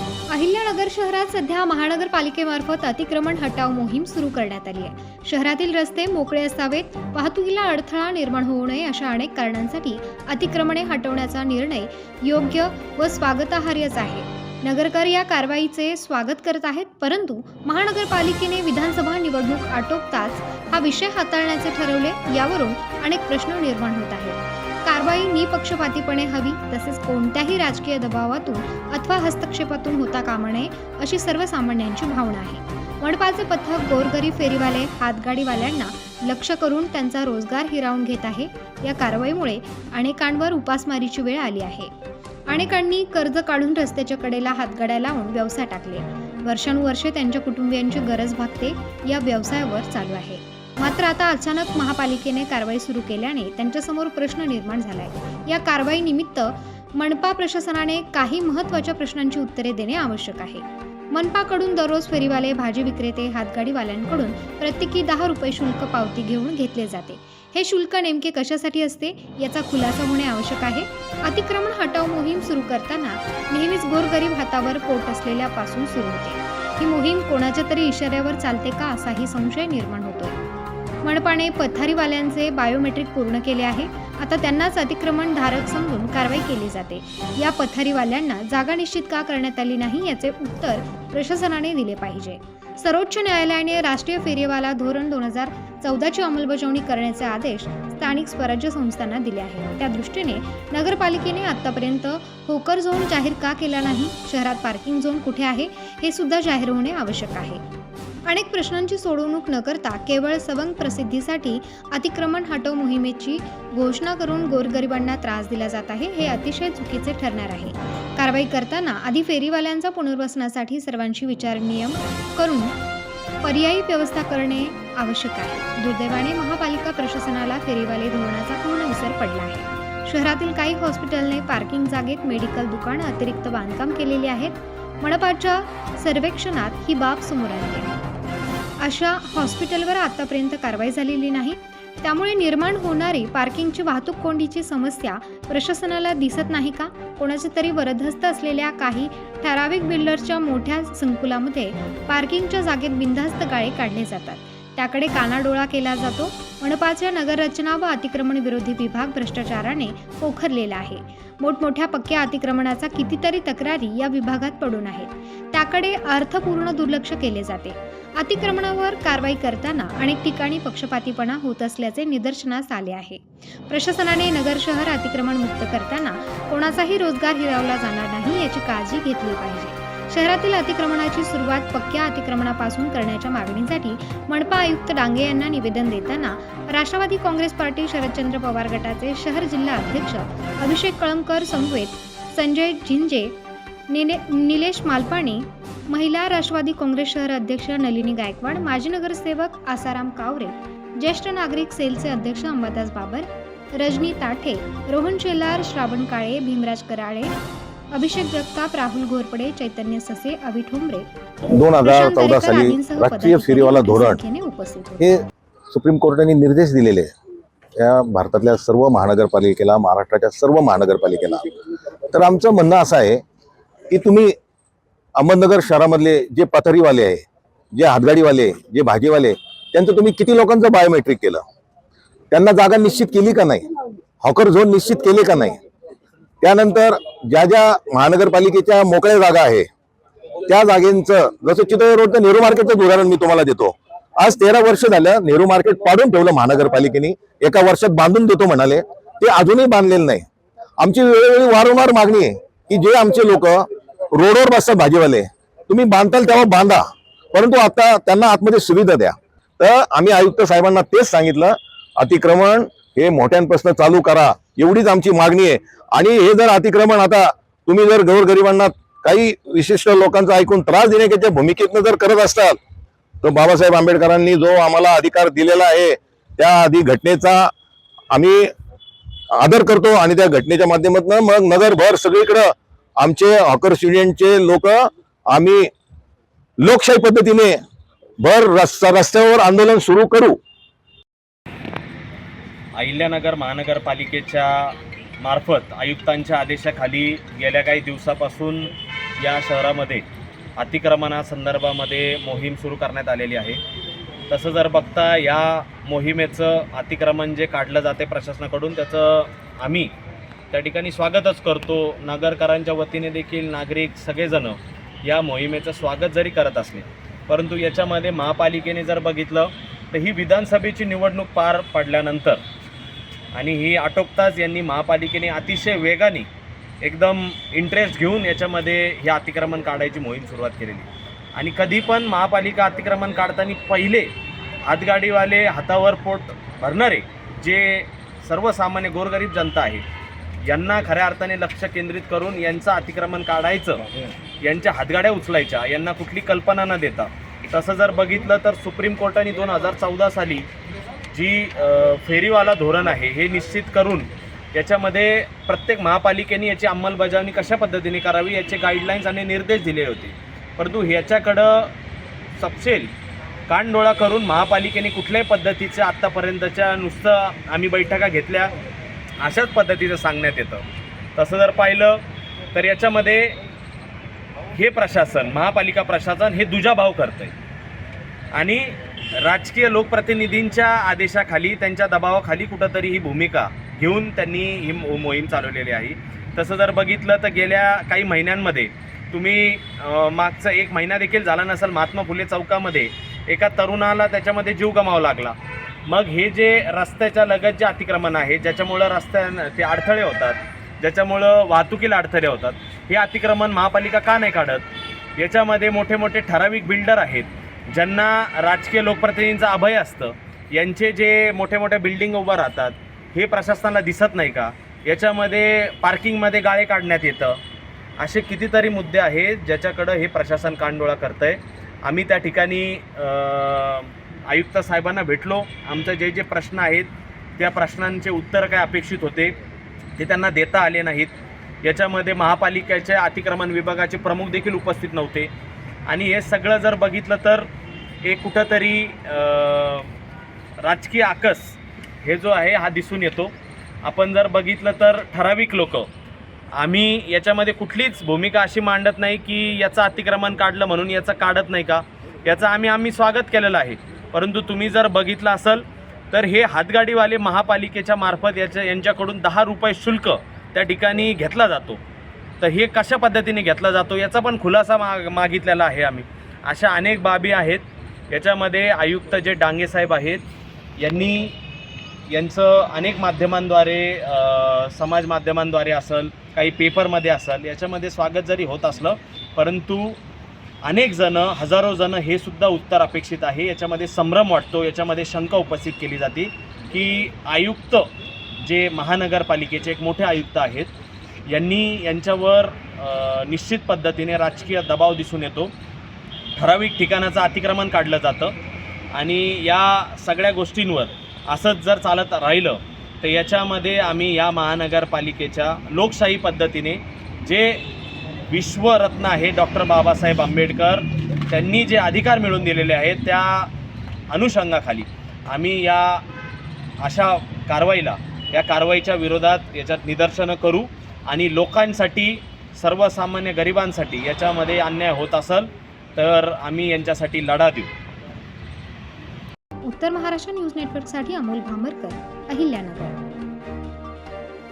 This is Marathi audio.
अहिल्यानगर शहरात सध्या महानगरपालिकेमार्फत अतिक्रमण हटाव मोहीम सुरू करण्यात आली आहे. शहरातील रस्ते मोकळे असावेत वाहतुकीला अडथळा निर्माण होऊ नये अशा अनेक कारणांसाठी अतिक्रमणे हटवण्याचा निर्णय योग्य व स्वागतार्हच आहे. नगरकर या कारवाईचे स्वागत करत आहेत परंतु महानगरपालिकेने विधानसभा निवडणूक आटोपताच हा विषय हाताळण्याचे ठरवले यावरून अनेक प्रश्न निर्माण होत आहेत. कारवाई निपक्षपातीपणे हवी तसेच कोणत्याही राजकीय दबावातून अथवा हस्तक्षेपातून होता कामा नये अशी सर्वसामान्यांची भावना आहे. मनपाचे पथक गोरगरीब फेरीवाले हातगाडीवाल्यांना लक्ष करून त्यांचा रोजगार हिरावून घेत आहे या कारवाईमुळे अनेकांवर उपासमारीची वेळ आली आहे. अनेकांनी कर्ज काढून रस्त्याच्या कडेला हातगाड्या लावून व्यवसाय टाकले. वर्षानुवर्षे त्यांच्या कुटुंबियांची गरज भागते या व्यवसायावर चालू आहे. मात्र आता अचानक महापालिकेने कारवाई सुरू केल्याने त्यांच्यासमोर प्रश्न निर्माण झालाय. या कारवाई निमित्त मनपा प्रशासनाने काही महत्त्वाच्या प्रश्नांची उत्तरे देणे आवश्यक आहे. मनपाकडून दररोज फेरीवाले भाजी विक्रेते हातगाडीवाल्यांकडून प्रत्येकी दहा रुपये शुल्क पावती घेऊन घेतले जाते. हे शुल्क नेमके कशासाठी असते याचा खुलासा होणे आवश्यक आहे. अतिक्रमण हटाव मोहीम सुरू करताना नेहमीच गोरगरीब हातावर पोट असलेल्यापासून सुरू होते. ही मोहीम कोणाच्या तरी इशाऱ्यावर चालते का असाही संशय निर्माण होतोय. मनपाने पथारीवाल्यांचे बायोमेट्रिक पूर्ण केले आहे. आता त्यांनाच अतिक्रमण धारक समजून कारवाई केली जाते. या पथारीवाल्यांना जागा निश्चित का करण्यात आली नाही याचे उत्तर प्रशासनाने दिले पाहिजे. सर्वोच्च न्यायालयाने राष्ट्रीय फेरीवाला धोरण दोन हजार चौदाची अंमलबजावणी करण्याचे आदेश स्थानिक स्वराज्य संस्थांना दिले आहेत त्या दृष्टीने नगरपालिकेने आतापर्यंत होकर झोन जाहीर का केला नाही? शहरात पार्किंग झोन कुठे आहे? हे सुद्धा जाहीर होणे आवश्यक आहे. अनेक प्रश्नांची सोडवणूक न करता केवळ सवंग प्रसिद्धीसाठी अतिक्रमण हटव मोहिमेची घोषणा करून गोरगरिबांना त्रास दिला जात आहे हे अतिशय चुकीचे ठरणार आहे. कारवाई करताना आधी फेरीवाल्यांचा पुनर्वसनासाठी सर्वांशी विचार नियम करून पर्यायी व्यवस्था करणे आवश्यक आहे. दुर्दैवाने महापालिका प्रशासनाला फेरीवाले धोरणाचा पूर्ण विसर पडला आहे. शहरातील काही हॉस्पिटलने पार्किंग जागेत मेडिकल दुकानं अतिरिक्त बांधकाम केलेली आहेत. मनपाच्या सर्वेक्षणात ही बाब समोर आली आहे. अशा हॉस्पिटलवर आतापर्यंत कारवाई झालेली नाही. त्यामुळे निर्माण होणारी पार्किंगची वाहतूक कोंडीची समस्या प्रशासनाला दिसत नाही का? कोणाच्या तरी वरदहस्त असलेल्या काही ठराविक बिल्डर्सच्या मोठ्या संकुलामध्ये पार्किंगच्या जागेत बिनधास्त गाळे काढले जातात. त्याकडे कानाडोळा केला जातो. मनपाच्या नगररचना व अतिक्रमण विरोधी विभाग भ्रष्टाचाराने पोखरलेला आहे. मोठमोठ्या पक्क्या अतिक्रमणाचा कितीतरी तक्रारी या विभागात पडून आहेत. त्याकडे अर्थपूर्ण दुर्लक्ष केले जाते. अतिक्रमणावर कारवाई करताना अनेक ठिकाणी पक्षपातीपणा होत असल्याचे निदर्शनास आले आहे. प्रशासनाने नगर शहर अतिक्रमण मुक्त करताना कोणाचाही रोजगार हिरावला जाणार नाही याची काळजी घेतली पाहिजे. शहरातील अतिक्रमणाची सुरुवात पक्क्या अतिक्रमणापासून करण्याच्या मागणीसाठी मनपा आयुक्त डांगे यांना निवेदन देताना राष्ट्रवादी काँग्रेस पार्टी शरदचंद्र पवार गटाचे शहर जिल्हा अध्यक्ष अभिषेक कळमकर समवेत संजय झिंजे निलेश मालपाणे महिला राष्ट्रवादी काँग्रेस शहर अध्यक्ष नलिनी गायकवाड माजी नगरसेवक आसाराम कावरे ज्येष्ठ नागरिक सेलचे अध्यक्ष अंबादास बाबर रजनी ताठे रोहन शेलार श्रावण काळे भीमराज कराळे अभिषेक जगताप राहुल घोरपडे चैतन्य ससे अभि ठोंबरे दोन हजार चौदा साली राष्ट्रीय फेरीवाला धोरण हे सुप्रीम कोर्टाने निर्देश दिलेले या भारतातल्या सर्व महानगरपालिकेला महाराष्ट्राच्या सर्व महानगरपालिकेला. तर आमचं म्हणणं असं आहे की तुम्ही अहमदनगर शहरामधले जे पथारीवाले आहे जे हातगाडीवाले जे भाजीवाले त्यांचं तुम्ही किती लोकांचं बायोमेट्रिक केलं? त्यांना जागा निश्चित केली का नाही? हॉकर झोन निश्चित केले का नाही? त्यानंतर ज्या ज्या महानगरपालिकेच्या मोकळ्या जागा आहे त्या जागेंचं जसं चितळे रोडचं नेहरू मार्केटचं उदाहरण मी तुम्हाला देतो. आज तेरा वर्ष झालं नेहरू मार्केट पाडून ठेवलं महानगरपालिकेने. एका वर्षात बांधून देतो म्हणाले. ते अजूनही बांधलेलं नाही. आमची वेळोवेळी वारंवार मागणी आहे की जे आमचे लोक रोडवर बसतात भाजीवाले तुम्ही बांधताल तेव्हा बांधा. परंतु आता त्यांना आतमध्ये सुविधा द्या. तर आम्ही आयुक्त साहेबांना तेच सांगितलं अतिक्रमण हे मोठ्यांपासून चालू करा. एवढीच आमची मागणी आहे. आणि हे जर अतिक्रमण आता तुम्ही जर गोरगरिबांना काही विशिष्ट लोकांचा ऐकून त्रास देण्याच्या भूमिकेतनं जर करत असताल तर बाबासाहेब आंबेडकरांनी जो आम्हाला अधिकार दिलेला आहे त्या आधी घटनेचा आम्ही आदर करतो आणि त्या घटनेच्या माध्यमातून मग नगरभर सगळीकडं आमचे हॉकर युनियनचे लोक आम्ही लोकशाही पद्धतीने भर रस्त्यावर आंदोलन सुरू करू. अहिल्यानगर महानगरपालिकेच्या मार्फत आयुक्तांच्या आदेशाखाली गेल्या काही दिवसापासून या शहरामध्ये अतिक्रमणासंदर्भामध्ये मोहीम सुरू करण्यात आलेली आहे. तसं जर बघता या मोहिमेचं अतिक्रमण जे काढलं जाते प्रशासनाकडून त्याचं आम्ही त्या ठिकाणी स्वागतच करतो. नगरकरांच्या वतीने देखील नागरिक सगळेजणं या मोहिमेचं स्वागत जरी करत असले परंतु याच्यामध्ये महापालिकेने जर बघितलं तर ही विधानसभेची निवडणूक पार पडल्यानंतर आणि ही आटोपताच यांनी महापालिकेने अतिशय वेगाने एकदम इंटरेस्ट घेऊन याच्यामध्ये हे अतिक्रमण काढायची मोहीम सुरुवात केलेली. आणि कधी पण महापालिका अतिक्रमण काढताना पहिले हातगाडीवाले हातावर पोट भरणारे जे सर्वसामान्य गोरगरीब जनता आहे यांना खऱ्या अर्थाने लक्ष केंद्रित करून यांचं अतिक्रमण काढायचं यांच्या हातगाड्या उचलायच्या यांना कुठली कल्पना न देता. तसं जर बघितलं तर सुप्रीम कोर्टाने दोन हजार चौदा साली जी फेरीवाला धोरण आहे हे निश्चित करून याच्यामध्ये प्रत्येक महापालिकेने याची अंमलबजावणी कशा पद्धतीने करावी याचे गाईडलाईन्स आणि निर्देश दिले होते. परंतु ह्याच्याकडं सपशेल कानडोळा करून महापालिकेने कुठल्याही पद्धतीचं आत्तापर्यंतच्या नुसतं आम्ही बैठका घेतल्या अशाच पद्धतीचं सांगण्यात येतं. तसं जर पाहिलं तर याच्यामध्ये हे प्रशासन महापालिका प्रशासन हे दुजाभाव करतं आहे आणि राजकीय लोकप्रतिनिधींच्या आदेशाखाली त्यांच्या दबावाखाली कुठंतरी ही भूमिका घेऊन त्यांनी ही मोहीम चालवलेली आहे. तसं जर बघितलं तर गेल्या काही महिन्यांमध्ये तुम्ही मागचा एक महिना देखील झाला नसेल महात्मा फुले चौकामध्ये एका तरुणाला त्याच्यामध्ये जीव गमावा लागला. मग हे जे रस्त्याच्या लगत जे अतिक्रमण आहे ज्याच्यामुळं रस्त्या ते अडथळे होतात ज्याच्यामुळं वाहतुकीला अडथळे होतात हे अतिक्रमण महापालिका का नाही काढत? याच्यामध्ये मोठे मोठे ठराविक बिल्डर आहेत ज्यांना राजकीय लोकप्रतिनिधींचं अभय असतं यांचे जे मोठे मोठे बिल्डिंग उभं राहतात हे प्रशासनाला दिसत नाही का? याच्यामध्ये पार्किंगमध्ये गाळे काढण्यात येतं. असे कितीतरी मुद्दे आहेत ज्याच्याकडं हे प्रशासन कानडोळा करतं आहे आम्ही त्या ठिकाणी आयुक्त साहेबांना भेटलो. आमचे जे जे प्रश्न आहेत त्या प्रश्नांचे उत्तर काय अपेक्षित होते ते त्यांना देता आले नाहीत. याच्यामध्ये महापालिकेच्या अतिक्रमण विभागाचे प्रमुख देखील उपस्थित नव्हते. आणि हे सगळं जर बघितलं तर एक कुठंतरी राजकीय आकस हे जो आहे हा दिसून येतो. आपण जर बघितलं तर ठराविक लोक आम्ही याच्यामध्ये कुठलीच भूमिका अशी मांडत नाही की याचं अतिक्रमण काढलं म्हणून याचं काढत नाही का? याचं आम्ही आम्ही स्वागत केलेलं आहे. परंतु तुम्ही जर बघितलं असेल तर हे हातगाडीवाले महापालिकेच्या मार्फत याच्या यांच्याकडून दहा रुपये शुल्क त्या ठिकाणी घेतला जातो. तर हे कशा पद्धतीने घेतला जातो याचा पण खुलासा माग मागितलेला आहे आम्ही. अशा अनेक बाबी आहेत. याच्यामध्ये आयुक्त जे डांगे साहेब आहेत यांनी यांचं अनेक माध्यमांद्वारे समाज माध्यमांद्वारे असेल काही पेपरमध्ये असेल याच्यामध्ये स्वागत जरी होत असलं परंतु अनेक जणं हजारो जणं हे सुद्धा उत्तर अपेक्षित आहे. याच्यामध्ये संभ्रम वाटतो याच्यामध्ये शंका उपस्थित केली जाते की आयुक्त जे महानगरपालिकेचे एक मोठे आयुक्त आहेत यांनी यांच्यावर निश्चित पद्धतीने राजकीय दबाव दिसून येतो. ठराविक ठिकाणाचं अतिक्रमण काढलं जातं आणि या सगळ्या गोष्टींवर असंच जर चालत राहिलं तर याच्यामध्ये आम्ही या महानगरपालिकेच्या लोकशाही पद्धतीने जे विश्वरत्न आहे डॉक्टर बाबासाहेब आंबेडकर त्यांनी जे अधिकार मिळवून दिलेले आहेत त्या अनुषंगाखाली आम्ही या अशा कारवाईला या कारवाईच्या विरोधात याच्यात निदर्शनं करू. आणि लोकांसाठी सर्वसामान्य गरिबांसाठी याच्यामध्ये अन्याय होत असेल तर आम्ही यांच्यासाठी लढा देऊ. उत्तर महाराष्ट्र न्यूज नेटवर्कसाठी अमोल भांबरकर अहिल्यानगर.